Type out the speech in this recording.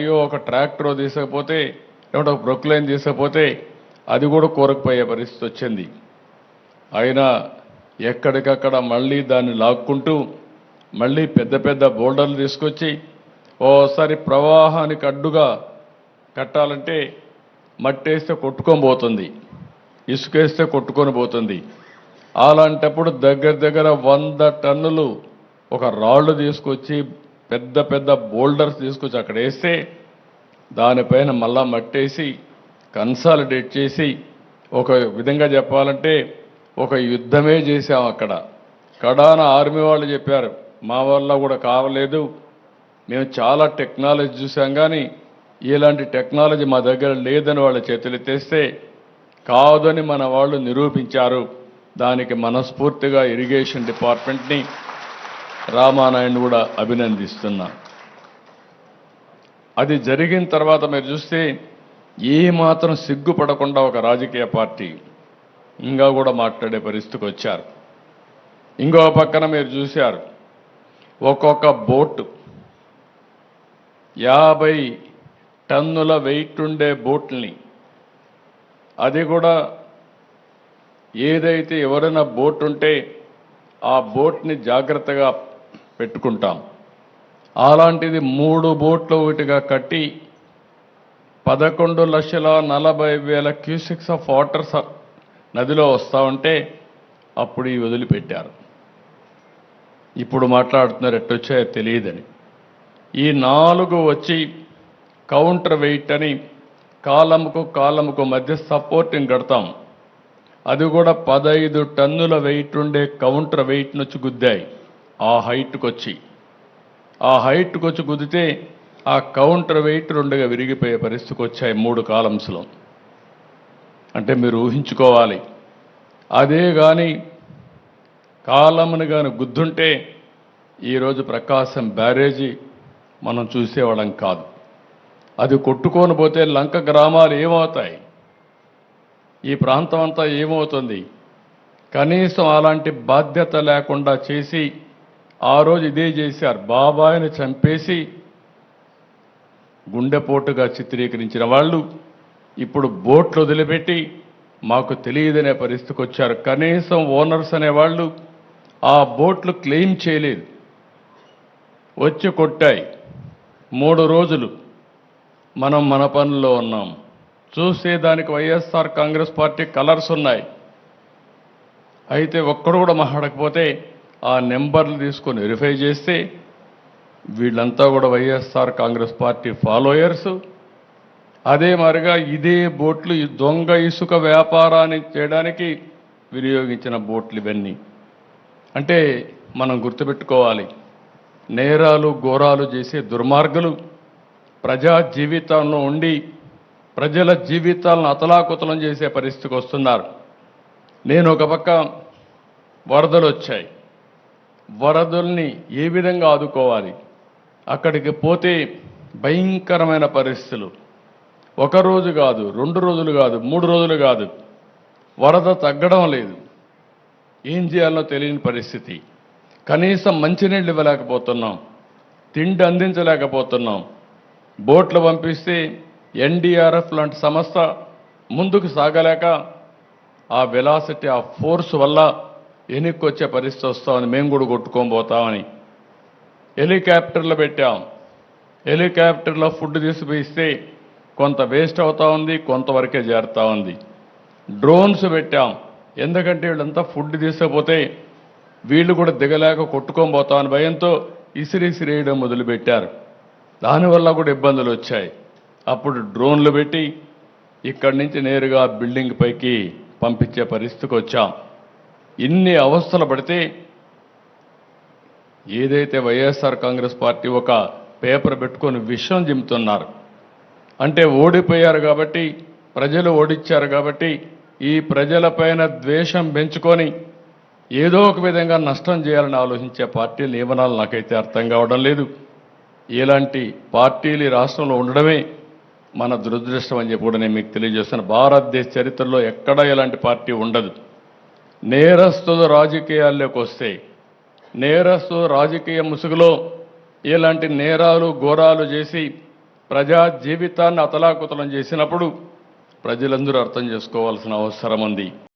అయ్యో ఒక ట్రాక్టర్ తీసుకపోతే లేకుంటే ఒక బ్రొక్లైన్ తీసుకపోతే అది కూడా కోరకపోయే పరిస్థితి వచ్చింది. అయినా ఎక్కడికక్కడ మళ్ళీ దాన్ని లాక్కుంటూ మళ్ళీ పెద్ద పెద్ద బోల్డర్లు తీసుకొచ్చి ఓసారి ప్రవాహానికి అడ్డుగా కట్టాలంటే మట్టేస్తే కొట్టుకొని పోతుంది ఇసుకేస్తే కొట్టుకొని పోతుంది. అలాంటప్పుడు దగ్గర దగ్గర వంద టన్నులు ఒక రాళ్ళు తీసుకొచ్చి పెద్ద పెద్ద బోల్డర్స్ తీసుకొచ్చి అక్కడ వేస్తే దానిపైన మళ్ళా మట్టేసి కన్సాలిడేట్ చేసి ఒక విధంగా చెప్పాలంటే ఒక యుద్ధమే చేసాం అక్కడ. కడాన ఆర్మీ వాళ్ళు చెప్పారు మా వల్ల కూడా కావలేదు మేము చాలా టెక్నాలజీ చూసాం కానీ ఇలాంటి టెక్నాలజీ మా దగ్గర లేదని వాళ్ళ చేతులు తెస్తే కాదని మన వాళ్ళు నిరూపించారు. దానికి మనస్ఫూర్తిగా ఇరిగేషన్ డిపార్ట్మెంట్ని రామానాయుడు కూడా అభినందిస్తున్నా. అది జరిగిన తర్వాత మీరు చూస్తే ఏ మాత్రం సిగ్గుపడకుండా ఒక రాజకీయ పార్టీ ఇంకా కూడా మాట్లాడే పరిస్థితికి వచ్చారు. ఇంకో పక్కన మీరు చూశారు ఒక్కొక్క బోటు యాభై టన్నుల వెయిట్ ఉండే బోట్ని అది కూడా ఏదైతే ఎవరైనా బోట్ ఉంటే ఆ బోట్ని జాగ్రత్తగా పెట్టుకుంటాం. అలాంటిది మూడు బోట్లు ఒకటిగా కట్టి పదకొండు లక్షల నలభై వేల క్యూసిక్స్ ఆఫ్ వాటర్ నదిలో వస్తూ ఉంటే అప్పుడు ఈ వదిలిపెట్టారు. ఇప్పుడు మాట్లాడుతున్నారు ఎట్టొచ్చాయో తెలియదని. ఈ నాలుగు వచ్చి కౌంటర్ వెయిట్ అని కాలముకు కాలముకు మధ్య సపోర్టింగ్ కడతాం. అది కూడా పదహైదు టన్నుల వెయిట్ ఉండే కౌంటర్ వెయిట్ నుంచి గుద్దాయి. ఆ హైట్కి వచ్చి ఆ హైట్కి వచ్చి కుదితే ఆ కౌంటర్ వెయిట్ రెండుగా విరిగిపోయే పరిస్థితికి వచ్చాయి మూడు కాలమ్స్లో. అంటే మీరు ఊహించుకోవాలి. అదే కానీ కాలమును కానీ గుద్దుంటే ఈరోజు ప్రకాశం బ్యారేజీ మనం చూసేవాళ్ళం కాదు. అది కొట్టుకొని పోతే లంక గ్రామాలు ఏమవుతాయి? ఈ ప్రాంతం అంతా ఏమవుతుంది? కనీసం అలాంటి బాధ్యత లేకుండా చేసి ఆ రోజు ఇదే చేశారు. బాబాయిని చంపేసి గుండెపోటుగా చిత్రీకరించిన వాళ్ళు ఇప్పుడు బోట్లు వదిలిపెట్టి మాకు తెలియదనే పరిస్థితికి వచ్చారు. కనీసం ఓనర్స్ అనేవాళ్ళు ఆ బోట్లు క్లెయిమ్ చేయలేదు. వచ్చి కొట్టాయి. మూడు రోజులు మనం మన పనుల్లో ఉన్నాం. చూసేదానికి వైఎస్ఆర్ కాంగ్రెస్ పార్టీ కలర్స్ ఉన్నాయి. అయితే ఒక్కడు కూడా మాట్లాడకపోతే ఆ నెంబర్లు తీసుకొని వెరిఫై చేస్తే వీళ్ళంతా కూడా వైఎస్ఆర్ కాంగ్రెస్ పార్టీ ఫాలోయర్స్. అదే మరిగా ఇదే బోట్లు ఈ దొంగ ఇసుక వ్యాపారాన్ని చేయడానికి వినియోగించిన బోట్లు ఇవన్నీ. అంటే మనం గుర్తుపెట్టుకోవాలి నేరాలు ఘోరాలు చేసే దుర్మార్గులు ప్రజా జీవితంలో ఉండి ప్రజల జీవితాలను అతలాకుతలం చేసే పరిస్థితికి వస్తున్నారు. నేను ఒక పక్క వరదలు వచ్చాయి. వరదల్ని ఏ విధంగా ఆదుకోవాలి? అక్కడికి పోతే భయంకరమైన పరిస్థితులు. ఒక రోజు కాదు రెండు రోజులు కాదు మూడు రోజులు కాదు. వరద తగ్గడం లేదు. ఏం చేయాలో తెలియని పరిస్థితి. కనీసం మంచినీళ్ళు ఇవ్వలేకపోతున్నాం. తిండి అందించలేకపోతున్నాం. బోట్లు పంపిస్తే ఎన్డీఆర్ఎఫ్ లాంటి సంస్థ ముందుకు సాగలేక ఆ వెలాసిటీ ఆ ఫోర్స్ వల్ల ఎన్నికొచ్చే పరిస్థితి వస్తామని మేము కూడా కొట్టుకొని పోతామని. హెలికాప్టర్లు పెట్టాం. హెలికాప్టర్లో ఫుడ్ తీసుకుపోయిస్తే కొంత వేస్ట్ అవుతా ఉంది కొంతవరకే చేరుతా ఉంది. డ్రోన్స్ పెట్టాం. ఎందుకంటే వీళ్ళంతా ఫుడ్ తీసుకపోతే వీళ్ళు కూడా దిగలేక కొట్టుకొని పోతామని భయంతో ఇసిరి ఇసిరేయడం మొదలుపెట్టారు. దానివల్ల కూడా ఇబ్బందులు వచ్చాయి. అప్పుడు డ్రోన్లు పెట్టి ఇక్కడి నుంచి నేరుగా బిల్డింగ్ పైకి పంపించే పరిస్థితికి వచ్చాం. ఇన్ని అవస్థలు పడితే ఏదైతే వైఎస్ఆర్ కాంగ్రెస్ పార్టీ ఒక పేపర్ పెట్టుకొని విషయం జిమ్ముతున్నారు అంటే ఓడిపోయారు కాబట్టి ప్రజలు ఓడిచ్చారు కాబట్టి ఈ ప్రజలపైన ద్వేషం పెంచుకొని ఏదో ఒక విధంగా నష్టం చేయాలని ఆలోచించే పార్టీ నియమనాలు నాకైతే అర్థం కావడం లేదు. ఇలాంటి పార్టీలు ఈ రాష్ట్రంలో ఉండడమే మన దురదృష్టం అని చెప్పి కూడా నేను మీకు తెలియజేస్తాను. భారతదేశ చరిత్రలో ఎక్కడా ఇలాంటి పార్టీ ఉండదు. నేరస్తులు రాజకీయాల్లోకి వస్తే నేరస్తు రాజకీయ ముసుగులో ఇలాంటి నేరాలు ఘోరాలు చేసి ప్రజా జీవితాన్ని అతలాకుతలం చేసినప్పుడు ప్రజలందరూ అర్థం చేసుకోవాల్సిన అవసరం ఉంది.